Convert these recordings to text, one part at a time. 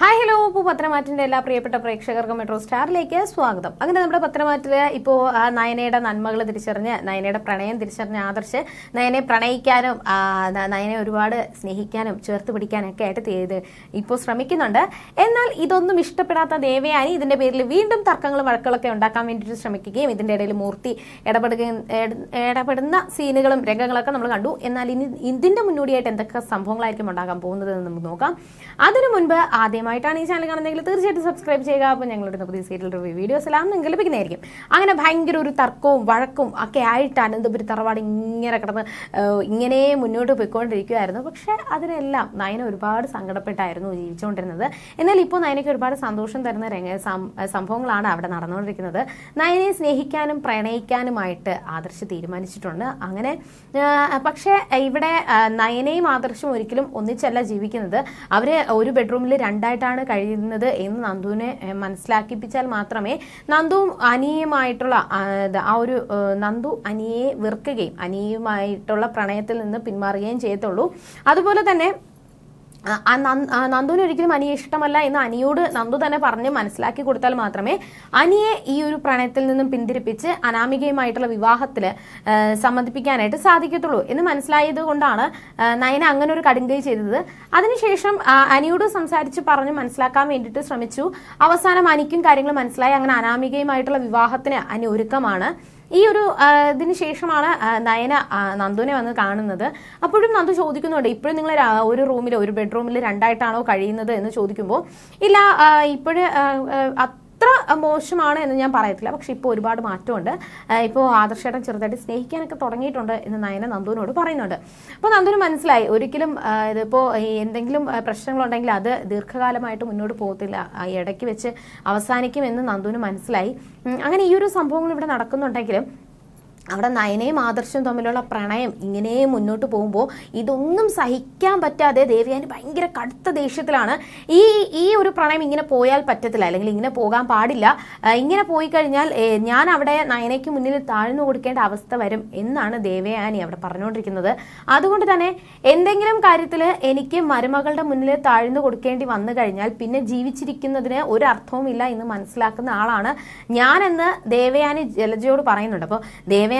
Hi hello ഇപ്പോൾ പത്രമാറ്റിന്റെ എല്ലാ പ്രിയപ്പെട്ട പ്രേക്ഷകർക്കും മെട്രോ സ്റ്റാറിലേക്ക് സ്വാഗതം. അങ്ങനെ നമ്മുടെ പത്രമാറ്റിൽ ഇപ്പോൾ നയനയുടെ നന്മകൾ തിരിച്ചറിഞ്ഞ് നയനയുടെ പ്രണയം തിരിച്ചറിഞ്ഞ ആദർശ് നയനെ പ്രണയിക്കാനും നയനെ ഒരുപാട് സ്നേഹിക്കാനും ചേർത്ത് പിടിക്കാനൊക്കെ ആയിട്ട് ചെയ്ത് ഇപ്പോൾ ശ്രമിക്കുന്നുണ്ട്. എന്നാൽ ഇതൊന്നും ഇഷ്ടപ്പെടാത്ത ദേവയാനി ഇതിന്റെ പേരിൽ വീണ്ടും തർക്കങ്ങളും വഴക്കുകളൊക്കെ ഉണ്ടാക്കാൻ വേണ്ടിയിട്ട് ശ്രമിക്കുകയും ഇതിന്റെ ഇടയിൽ മൂർത്തി ഇടപെടുകയും ഇട- ഇടപെടുന്ന സീനുകളും രംഗങ്ങളൊക്കെ നമ്മൾ കണ്ടു. എന്നാൽ ഇനി ഇതിന്റെ മുന്നോടിയായിട്ട് എന്തൊക്കെ സംഭവങ്ങളായിരിക്കും ഉണ്ടാകാൻ പോകുന്നത് എന്ന് നമുക്ക് നോക്കാം. അതിനു മുൻപ് ആദ്യമായിട്ടാണ് ഈ ചാനൽ കാണുന്നതെങ്കിൽ തീർച്ചയായിട്ടും സബ്സ്ക്രൈബ് ചെയ്യുക. അപ്പോൾ ഞങ്ങളുടെ പുതിയ സീരിയൽ റിവ്യൂ വീഡിയോസ് എല്ലാം നിങ്ങൾക്ക് ലഭിക്കുന്നതായിരിക്കും. അങ്ങനെ ഭയങ്കര ഒരു തർക്കവും വഴക്കും ഒക്കെ ആയിട്ട് അനന്തപുരി തറവാട് ഇങ്ങനെ കിടന്ന് ഇങ്ങനെ മുന്നോട്ട് പോയിക്കൊണ്ടിരിക്കുമായിരുന്നു പക്ഷേ അതിനെല്ലാം നയന ഒരുപാട് സങ്കടപ്പെട്ടായിരുന്നു ജീവിച്ചുകൊണ്ടിരുന്നത്. എന്നാൽ ഇപ്പോൾ നയനയ്ക്ക് ഒരുപാട് സന്തോഷം തരുന്ന രംഗ സംഭവങ്ങളാണ് അവിടെ നടന്നുകൊണ്ടിരിക്കുന്നത്. നയനെ സ്നേഹിക്കാനും പ്രണയിക്കാനുമായിട്ട് ആദർശ് തീരുമാനിച്ചിട്ടുണ്ട്. അങ്ങനെ പക്ഷേ ഇവിടെ നയനയും ആദർശും ഒരിക്കലും ഒന്നിച്ചല്ല ജീവിക്കുന്നത്. അവർ ഒരു ബെഡ്റൂമിൽ രണ്ടായിട്ടാണ് കഴിയുന്നത് എന്ന് നന്ദുവിനെ മനസ്സിലാക്കിപ്പിച്ചാൽ മാത്രമേ നന്ദുവും അനിയുമായിട്ടുള്ള ആ, ഒരു നന്ദു അനിയെ വെറുക്കുകയും അനിയുമായിട്ടുള്ള പ്രണയത്തിൽ നിന്ന് പിന്മാറുകയും ചെയ്യത്തുള്ളൂ. അതുപോലെ തന്നെ നന്ദുവിന് ഒരിക്കലും അനിയെ ഇഷ്ടമല്ല എന്ന് അനിയോട് നന്ദു തന്നെ പറഞ്ഞ് മനസ്സിലാക്കി കൊടുത്താൽ മാത്രമേ അനിയെ ഈ ഒരു പ്രണയത്തിൽ നിന്നും പിന്തിരിപ്പിച്ച് അനാമികയുമായിട്ടുള്ള വിവാഹത്തിൽ സമ്മതിപ്പിക്കാനായിട്ട് സാധിക്കത്തുള്ളൂ എന്ന് മനസ്സിലായത് കൊണ്ടാണ് നയന അങ്ങനെ ഒരു കടുങ്കൈ ചെയ്തത്. അതിനുശേഷം അനിയോട് സംസാരിച്ച് പറഞ്ഞ് മനസ്സിലാക്കാൻ വേണ്ടിയിട്ട് ശ്രമിച്ചു. അവസാനം അനിക്കും കാര്യങ്ങൾ മനസ്സിലായി. അങ്ങനെ അനാമികയുമായിട്ടുള്ള വിവാഹത്തിന് അനി ഒരുക്കമാണ്. ഈ ഒരു ഇതിന് ശേഷമാണ് നയന നന്ദുവിനെ വന്ന് കാണുന്നത്. അപ്പോഴും നന്ദു ചോദിക്കുന്നുണ്ട് ഇപ്പോഴും നിങ്ങൾ ഒരു റൂമിൽ ഒരു ബെഡ്റൂമിൽ രണ്ടായിട്ടാണോ കഴിയുന്നത് എന്ന് ചോദിക്കുമ്പോൾ ഇല്ല ഇപ്പോഴും അത്ര മോശമാണ് എന്ന് ഞാൻ പറയത്തില്ല. പക്ഷെ ഇപ്പോൾ ഒരുപാട് മാറ്റമുണ്ട്. ഇപ്പോൾ ആദർശേട്ടൻ ചെറുതായിട്ട് സ്നേഹിക്കാനൊക്കെ തുടങ്ങിയിട്ടുണ്ട് എന്ന് നയന നന്ദുവിനോട് പറയുന്നുണ്ട്. അപ്പോൾ നന്ദുവിന് മനസ്സിലായി. ഒരിക്കലും ഇതിപ്പോൾ എന്തെങ്കിലും പ്രശ്നങ്ങളുണ്ടെങ്കിൽ അത് ദീർഘകാലമായിട്ട് മുന്നോട്ട് പോകത്തില്ല. ഇടയ്ക്ക് വെച്ച് അവസാനിക്കുമെന്ന് നന്ദുവിന് മനസ്സിലായി. അങ്ങനെ ഈ ഒരു സംഭവങ്ങൾ ഇവിടെ നടക്കുന്നുണ്ടെങ്കിലും അവിടെ നയനയും ആദർശവും തമ്മിലുള്ള പ്രണയം ഇങ്ങനെ മുന്നോട്ട് പോകുമ്പോൾ ഇതൊന്നും സഹിക്കാൻ പറ്റാതെ ദേവിയാനി ഭയങ്കര കടുത്ത ദേഷ്യത്തിലാണ്. ഈ ഈ ഒരു പ്രണയം ഇങ്ങനെ പോയാൽ പറ്റത്തില്ല അല്ലെങ്കിൽ ഇങ്ങനെ പോകാൻ പാടില്ല. ഇങ്ങനെ പോയി കഴിഞ്ഞാൽ ഞാൻ അവിടെ നയനയ്ക്ക് മുന്നിൽ താഴ്ന്നു കൊടുക്കേണ്ട അവസ്ഥ വരും എന്നാണ് ദേവയാനി അവിടെ പറഞ്ഞുകൊണ്ടിരിക്കുന്നത് അതുകൊണ്ട് തന്നെ എന്തെങ്കിലും കാര്യത്തിൽ എനിക്ക് മരുമകളുടെ മുന്നിൽ താഴ്ന്നു കൊടുക്കേണ്ടി വന്നു കഴിഞ്ഞാൽ പിന്നെ ജീവിച്ചിരിക്കുന്നതിന് ഒരു അർത്ഥവുമില്ല എന്ന് മനസ്സിലാക്കുന്ന ആളാണ് ഞാനെന്ന് ദേവയാനി ജലജയോട് പറയുന്നുണ്ട്. അപ്പോൾ ദേവയാനിയുടെ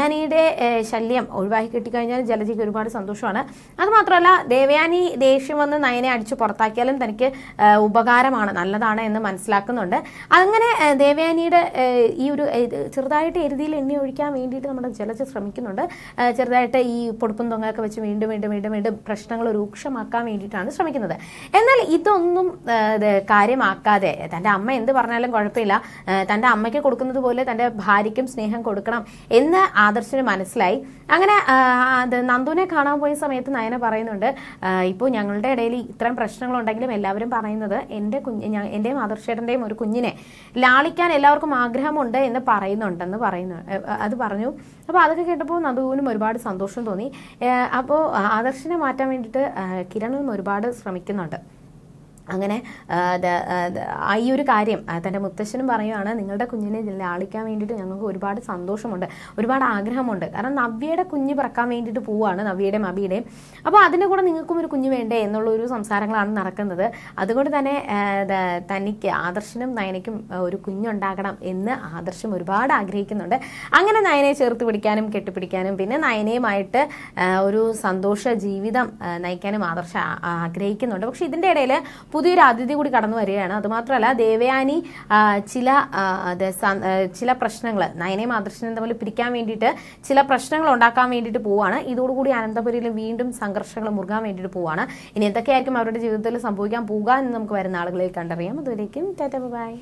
ഏഹ്, ശല്യം ഒഴിവാക്കി കിട്ടിക്കഴിഞ്ഞാൽ ജലജയ്ക്ക് ഒരുപാട് സന്തോഷമാണ്. അതുമാത്രമല്ല ദേവയാനി ദേഷ്യം വന്ന് നയനെ അടിച്ചു പുറത്താക്കിയാലും തനിക്ക് ഉപകാരമാണ് നല്ലതാണ് എന്ന് മനസ്സിലാക്കുന്നുണ്ട്. അങ്ങനെ ദേവയാനിയുടെ ഈ ഒരു ചെറുതായിട്ട് എരുതിയിൽ എണ്ണി ഒഴിക്കാൻ വേണ്ടിയിട്ട് നമ്മുടെ ജലജ ശ്രമിക്കുന്നുണ്ട്. ചെറുതായിട്ട് ഈ പൊടുപ്പും തൊങ്ങയൊക്കെ വെച്ച് വീണ്ടും വീണ്ടും വീണ്ടും വീണ്ടും പ്രശ്നങ്ങൾ രൂക്ഷമാക്കാൻ വേണ്ടിയിട്ടാണ് ശ്രമിക്കുന്നത്. എന്നാൽ ഇതൊന്നും കാര്യമാക്കാതെ തന്റെ അമ്മ എന്ത് പറഞ്ഞാലും കുഴപ്പമില്ല. തന്റെ അമ്മയ്ക്ക് കൊടുക്കുന്നത് പോലെ തന്റെ ഭാര്യയ്ക്കും സ്നേഹം കൊടുക്കണം എന്ന് ആദർശന് മനസ്സിലായി. അങ്ങനെ നന്ദുവിനെ കാണാൻ പോയ സമയത്ത് നയന പറയുന്നുണ്ട് ഇപ്പോൾ ഞങ്ങളുടെ ഇടയിൽ ഇത്തരം പ്രശ്നങ്ങളുണ്ടെങ്കിലും എല്ലാവരും പറയുന്നത് എന്റെ കുഞ്ഞ് എന്റെയും ആദർശേട്ടന്റെയും ഒരു കുഞ്ഞിനെ ലാളിക്കാൻ എല്ലാവർക്കും ആഗ്രഹമുണ്ട് എന്ന് പറയുന്നുണ്ടെന്ന് പറയുന്നു അത് പറഞ്ഞു. അപ്പോൾ അതൊക്കെ കേട്ടപ്പോൾ നന്ദുവിനും ഒരുപാട് സന്തോഷം തോന്നി. അപ്പോൾ ആദർശനെ മാറ്റാൻ വേണ്ടിയിട്ട് കിരണും ഒരുപാട് ശ്രമിക്കുന്നുണ്ട്. അങ്ങനെ ഈ ഒരു കാര്യം തന്റെ മുത്തശ്ശനും പറയുകയാണ് നിങ്ങളുടെ കുഞ്ഞിനെ ലാളിക്കാൻ വേണ്ടിയിട്ട് ഞങ്ങൾക്ക് ഒരുപാട് സന്തോഷമുണ്ട് ഒരുപാട് ആഗ്രഹമുണ്ട്. കാരണം നവ്യയുടെ കുഞ്ഞ് പിറക്കാൻ വേണ്ടിയിട്ട് പോവുകയാണ് നവ്യയുടെയും അബിയുടെയും. അപ്പോൾ അതിന്റെ കൂടെ നിങ്ങൾക്കും ഒരു കുഞ്ഞ് വേണ്ടേ എന്നുള്ള ഒരു സംസാരങ്ങളാണ് നടക്കുന്നത്. അതുകൊണ്ട് തന്നെ തനിക്ക് ആദർശനും നയനയ്ക്കും ഒരു കുഞ്ഞുണ്ടാകണം എന്ന് ആദർശം ഒരുപാട് ആഗ്രഹിക്കുന്നുണ്ട്. അങ്ങനെ നയനെ ചേർത്ത് പിടിക്കാനും കെട്ടിപ്പിടിക്കാനും പിന്നെ നയനയുമായിട്ട് ഒരു സന്തോഷ ജീവിതം നയിക്കാനും ആദർശം ആഗ്രഹിക്കുന്നുണ്ട്. പക്ഷേ ഇതിന്റെ ഇടയിൽ പുതിയൊരു അതിഥി കൂടി കടന്നു വരികയാണ്. അതുമാത്രമല്ല ദേവയാനി ചില ചില പ്രശ്നങ്ങൾ നയനയും ആദർശനും തമ്മിൽ പിരിക്കാൻ വേണ്ടിയിട്ട് ചില പ്രശ്നങ്ങൾ ഉണ്ടാക്കാൻ വേണ്ടിയിട്ട് പോവാണ്. ഇതോടുകൂടി അനന്തപുരിയിൽ വീണ്ടും സംഘർഷങ്ങൾ മുറുകാൻ വേണ്ടിയിട്ട് പോവാണ്. ഇനി എന്തൊക്കെയായിരിക്കും അവരുടെ ജീവിതത്തിൽ സംഭവിക്കാൻ പോകുക എന്ന് നമുക്ക് വരുന്ന ആളുകളിൽ കണ്ടറിയാം. അതുവരേക്കും ടാറ്റ ബൈ.